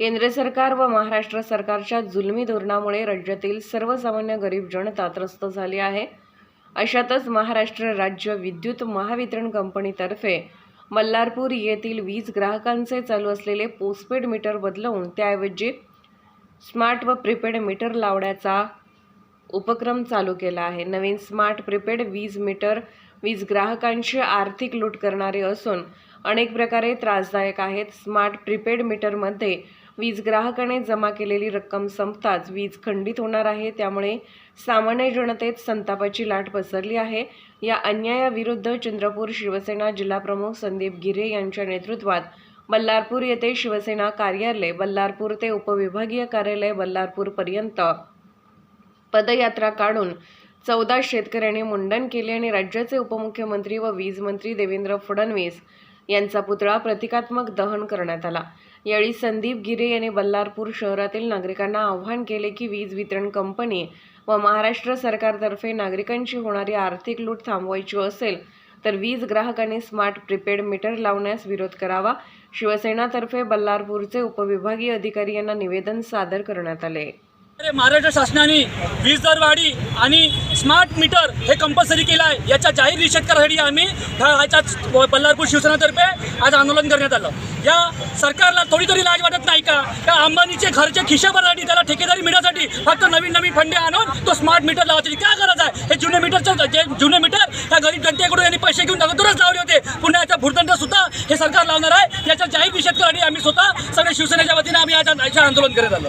केंद्र सरकार व महाराष्ट्र सरकारच्या जुलमी धोरणामुळे राज्यातील सर्वसामान्य गरीब जनता त्रस्त झाली आहे. अशातच महाराष्ट्र राज्य विद्युत महावितरण कंपनीतर्फे मल्हारपूर येथील वीज ग्राहकांचे चालू असलेले पोस्टपेड मीटर बदलवून त्याऐवजी स्मार्ट व प्रीपेड मीटर लावण्याचा उपक्रम चालू केला आहे. नवीन स्मार्ट प्रीपेड वीज मीटर वीज ग्राहकांची आर्थिक लूट करणारे असून अनेक प्रकारे त्रासदायक आहेत. स्मार्ट प्रीपेड मीटरमध्ये वीज ग्राहकाने जमा केलेली रक्कम संपताच वीज खंडित होणार आहे त्यामुळे सामान्य जनतेत संतापाची लाट पसरली आहे. या अन्यायाविरुद्ध चंद्रपूर शिवसेना जिल्हाप्रमुख संदीप गिरे यांच्या नेतृत्वात बल्लारपूर येथे शिवसेना कार्यालय बल्लारपूर ते उपविभागीय कार्यालय बल्लारपूरपर्यंत पदयात्रा काढून चौदा शेतकऱ्यांनी मुंडन केले आणि राज्याचे उपमुख्यमंत्री व वीज मंत्री देवेंद्र फडणवीस यांचा पुतळा प्रतिकात्मक दहन करण्यात आला. यावेळी संदीप गिरे यांनी बल्लारपूर शहरातील नागरिकांना आवाहन केले की वीज वितरण कंपनी व महाराष्ट्र सरकारतर्फे नागरिकांची होणारी आर्थिक लूट थांबवायची असेल तर वीज ग्राहकांनी स्मार्ट प्रीपेड मीटर लावण्यास विरोध करावा. शिवसेनातर्फे बल्लारपूरचे उपविभागीय अधिकारी यांना निवेदन सादर करण्यात आले. महाराष्ट्र शासनाने वीज दरवाढी आणि स्मार्ट मीटर हे कंपल्सरी केलं आहे. याचा जाहीर निषेध करण्यासाठी आम्ही ह्याच्या बल्लारपूर शिवसेनातर्फे आज आंदोलन करण्यात आलं. या सरकारला थोडी तरी लाज वाटत नाही का? त्या अंबानीचे घरचे खिशा भरण्यासाठी त्याला ठेकेदारी मिळण्यासाठी फक्त नवीन नवीन फंडे आणून तो स्मार्ट मीटर लावायची. काय गरज आहे? हे जुने मीटरचं जे जुने मीटर त्या गरीब जनतेकडून यांनी पैसे घेऊन अगोदरच लावले होते. पुन्हा याचा भूर्दंड सुद्धा हे सरकार लावणार आहे. याचा जाहीर निषेध करण्यासाठी आम्ही स्वतः सगळ्या शिवसेनेच्या वतीने आम्ही आज आंदोलन करत आलो.